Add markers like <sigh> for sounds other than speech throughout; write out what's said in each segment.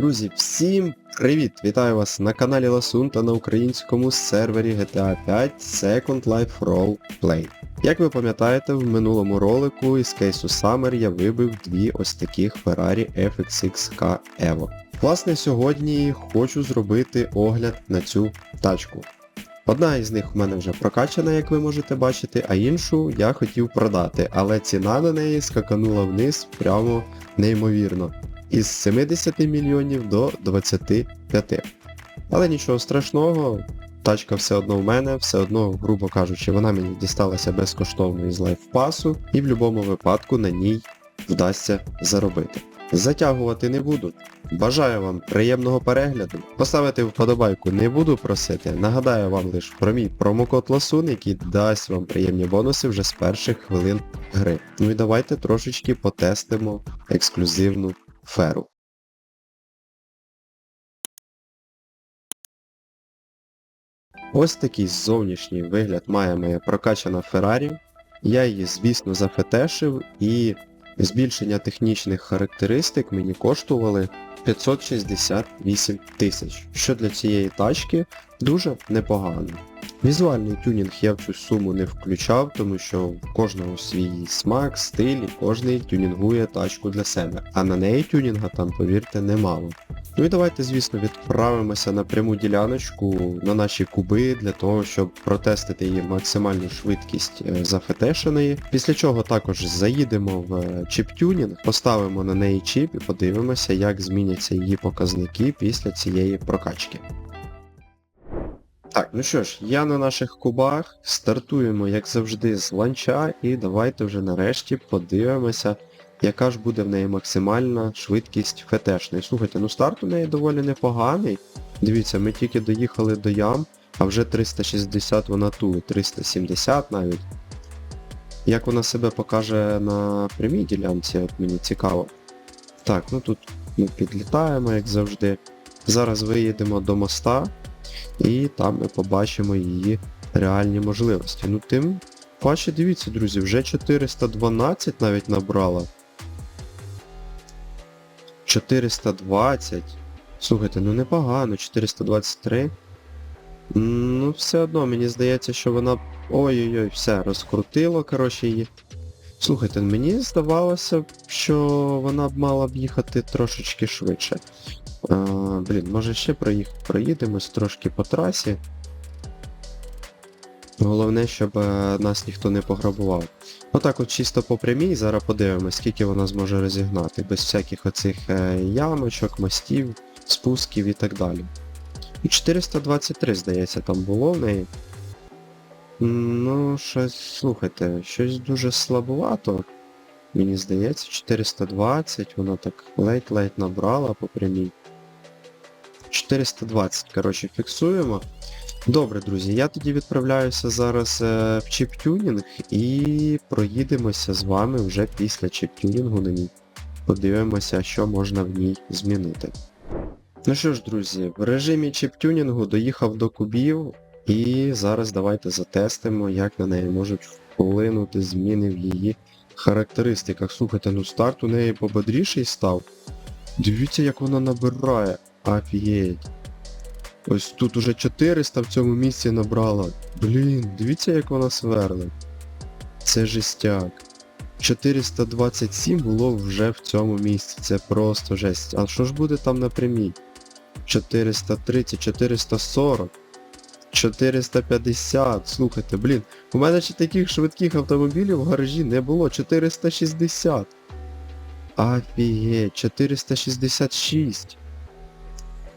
Друзі, всім привіт! Вітаю вас на каналі Ласун та на українському сервері GTA 5 Second Life Roleplay. Як ви пам'ятаєте, в минулому ролику із кейсу Summer я вибив дві ось таких Ferrari FXX-K Evo. Власне, сьогодні хочу зробити огляд на цю тачку. Одна із них в мене вже прокачана, як ви можете бачити, а іншу я хотів продати, але ціна на неї скаканула вниз прямо неймовірно. Із 70 мільйонів до 25. Але нічого страшного, тачка все одно в мене, все одно, грубо кажучи, вона мені дісталася безкоштовно із лайфпасу, і в будь-якому випадку на ній вдасться заробити. Затягувати не буду. Бажаю вам приємного перегляду. Поставити вподобайку не буду просити. Нагадаю вам лише про мій промокод Ласун, який дасть вам приємні бонуси вже з перших хвилин гри. Ну і давайте трошечки потестимо ексклюзивну феру. Ось такий зовнішній вигляд має моя прокачана Феррарі. Я її, звісно, зафетешив і збільшення технічних характеристик мені коштували 568 тисяч, що для цієї тачки дуже непогано. Візуальний тюнінг я в цю суму не включав, тому що в кожного свій смак, стиль, і кожний тюнінгує тачку для себе. А на неї тюнінга там, повірте, немало. Ну і давайте, звісно, відправимося на пряму діляночку на наші куби для того, щоб протестити її максимальну швидкість е, зафетешеної. Після чого також заїдемо в е, чіп-тюнінг, поставимо на неї чіп і подивимося, як зміняться її показники після цієї прокачки. Так, ну що ж, я на наших кубах, стартуємо, як завжди, з ланча, і давайте вже нарешті подивимося, яка ж буде в неї максимальна швидкість фетешної. Слухайте, ну старт у неї доволі непоганий. Дивіться, ми тільки доїхали до ям, а вже 360 вона тулить, 370 навіть. Як вона себе покаже на прямій ділянці, от мені цікаво. Так, ну тут ми підлітаємо, як завжди. Зараз виїдемо до моста. І там ми побачимо її реальні можливості. Ну тим паче, дивіться, друзі, вже 412 навіть набрала. 420. Слухайте, ну непогано, 423. Ну, все одно, мені здається, що вона... Ой-ой-ой, все, розкрутило, коротше, її. Слухайте, мені здавалося, що вона б мала б їхати трошечки швидше. А, блін, може ще проїх... проїдемось трошки по трасі. Головне, щоб е, нас ніхто не пограбував. Отак от чисто по прямій, зараз подивимось, скільки вона зможе розігнати, без всяких оцих е, ямочок, мостів, спусків і так далі. І 423, здається, там було в неї. Ну, щось, слухайте, щось дуже слабовато. Мені здається, 420, вона так ледь-ледь набрала по прямій. 420, коротше, фіксуємо. Добре, друзі, я тоді відправляюся зараз е, в чіп-тюнінг і проїдемося з вами вже після чіп-тюнінгу на ній. Подивимося, що можна в ній змінити. Ну що ж, друзі, в режимі чіп-тюнінгу доїхав до кубів і зараз давайте затестимо, як на неї можуть вплинути зміни в її характеристиках. Слухайте, ну старт у неї пободріший став. Дивіться, як вона набирає. Офігеть. Ось тут уже 400 в цьому місці набрала. Блін, дивіться як вона сверлить. Це жестяк. 427 було вже в цьому місці. Це просто жесть. А що ж буде там напрямій? 430, 440. 450. Слухайте, блін. У мене ще таких швидких автомобілів в гаражі не було. 460. Офігеть, 466.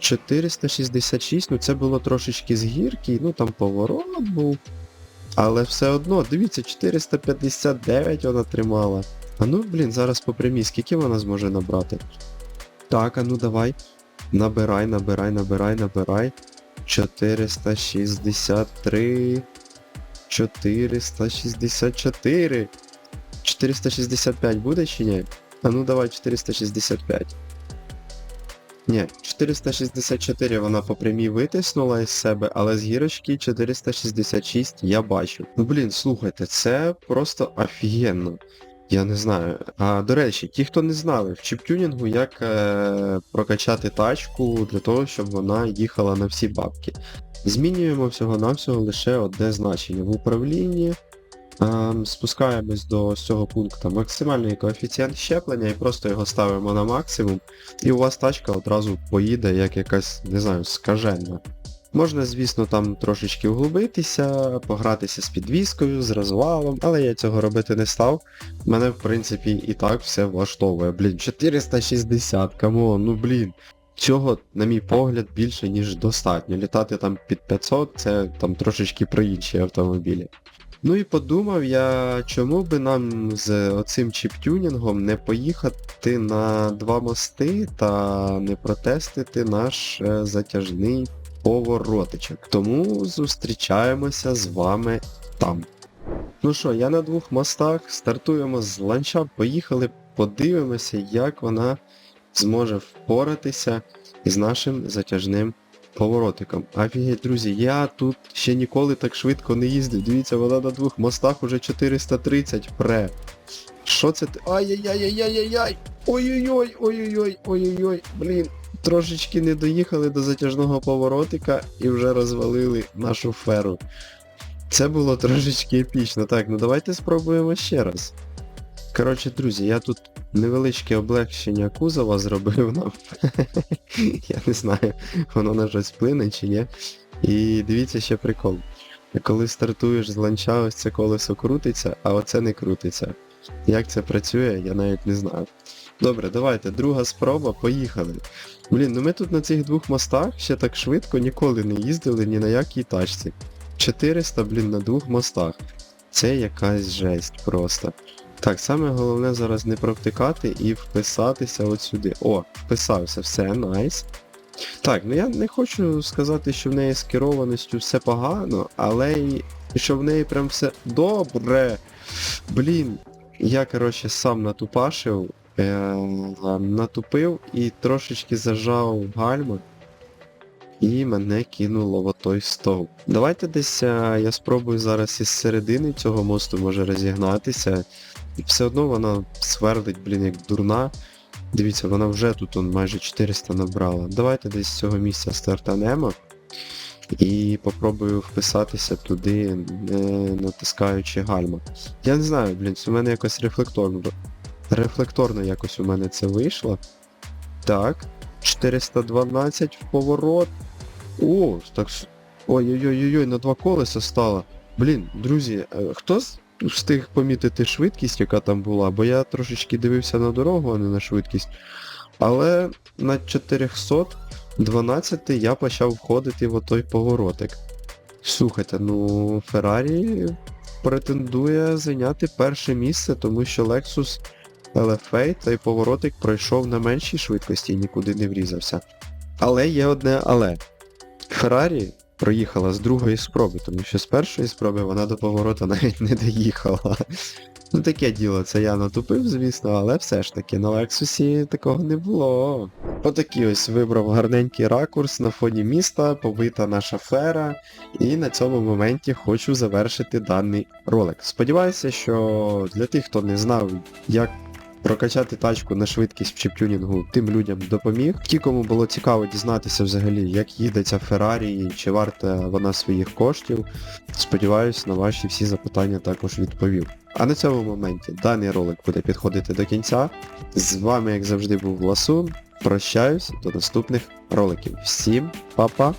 466, ну це було трошечки з гірки, ну там поворот був. Але все одно, дивіться, 459 вона тримала. А ну, блін, зараз по прямій, скільки вона зможе набрати? Так, а ну давай. Набирай, набирай, набирай, набирай. 463. 464. 465 буде чи ні? А ну давай 465. Ні, 464 вона по прямій витиснула із себе, але з гірочки 466 я бачу. Ну блін, слухайте, це просто офігенно. Я не знаю. А до речі, ті, хто не знали, в чіптюнінгу як е, прокачати тачку для того, щоб вона їхала на всі бабки. Змінюємо всього-навсього лише одне значення. В управлінні спускаємось до цього пункту максимальний коефіцієнт щеплення і просто його ставимо на максимум, і у вас тачка одразу поїде як якась, не знаю, скаженна. Можна, звісно, там трошечки углубитися, погратися з підвіскою, з розвалом, але я цього робити не став. Мене, в принципі, і так все влаштовує. Блін, 460, камон, ну блін. Цього, на мій погляд, більше, ніж достатньо. Літати там під 500 це там трошечки про інші автомобілі. Ну і подумав я, чому би нам з оцим чіптюнінгом не поїхати на два мости та не протестити наш е, затяжний поворотичок. Тому зустрічаємося з вами там. Ну що, я на двох мостах, стартуємо з ланча, поїхали, подивимося, як вона зможе впоратися із нашим затяжним поворотиком. Офігеть, друзі, я тут ще ніколи так швидко не їздив. Дивіться, вона на двох мостах уже 430 пре. Що це ти? Ай-яй-яй-яй-яй-яй! Ой-ой-ой, ой-ой-ой, ой-ой-ой, блін. Трошечки не доїхали до затяжного поворотика і вже розвалили нашу феру. Це було трошечки епічно. Так, ну давайте спробуємо ще раз. Коротше, друзі, я тут невеличке облегшення кузова зробив нам. <laughs> я не знаю, воно на щось вплине чи ні. І дивіться ще прикол. Коли стартуєш з ланча, ось це колесо крутиться, а оце не крутиться. Як це працює, я навіть не знаю. Добре, давайте, друга спроба, поїхали. Блін, ну ми тут на цих двох мостах ще так швидко ніколи не їздили ні на якій тачці. 400, блін, на двох мостах. Це якась жесть просто. Так, саме головне зараз не провтикати і вписатися от сюди. О, вписався, все, найс. Так, ну я не хочу сказати, що в неї з керованістю все погано, але і що в неї прям все добре. Блін, я, коротше, сам натупашив, е, натупив і трошечки зажав гальма. І мене кинуло в отой стовп. Давайте десь е, я спробую зараз із середини цього мосту може розігнатися. І все одно вона сверлить, блін, як дурна. Дивіться, вона вже тут он, майже 400 набрала. Давайте десь з цього місця стартанемо. І попробую вписатися туди, не натискаючи гальма. Я не знаю, блін, у мене якось рефлекторно. Рефлекторно якось у мене це вийшло. Так. 412 в поворот. О, так. Ой-ой-ой-ой, на два колеса стало. Блін, друзі, е, хто встиг помітити швидкість, яка там була, бо я трошечки дивився на дорогу, а не на швидкість. Але на 412 я почав входити в отой поворотик. Слухайте, ну Феррарі претендує зайняти перше місце, тому що Lexus LFA той поворотик пройшов на меншій швидкості і нікуди не врізався. Але є одне але. Феррарі проїхала з другої спроби, тому що з першої спроби вона до повороту <laughs> навіть не доїхала. Ну таке діло, це я натупив, звісно, але все ж таки на Лексусі такого не було. Отакий ось вибрав гарненький ракурс на фоні міста, побита наша фера, і на цьому моменті хочу завершити даний ролик. Сподіваюся, що для тих, хто не знав, як прокачати тачку на швидкість в чіптюнінгу тим людям допоміг. Ті, кому було цікаво дізнатися взагалі, як їде ця Феррарі, чи варта вона своїх коштів. Сподіваюсь, на ваші всі запитання також відповів. А на цьому моменті даний ролик буде підходити до кінця. З вами, як завжди, був Ласун. Прощаюсь до наступних роликів. Всім па-па!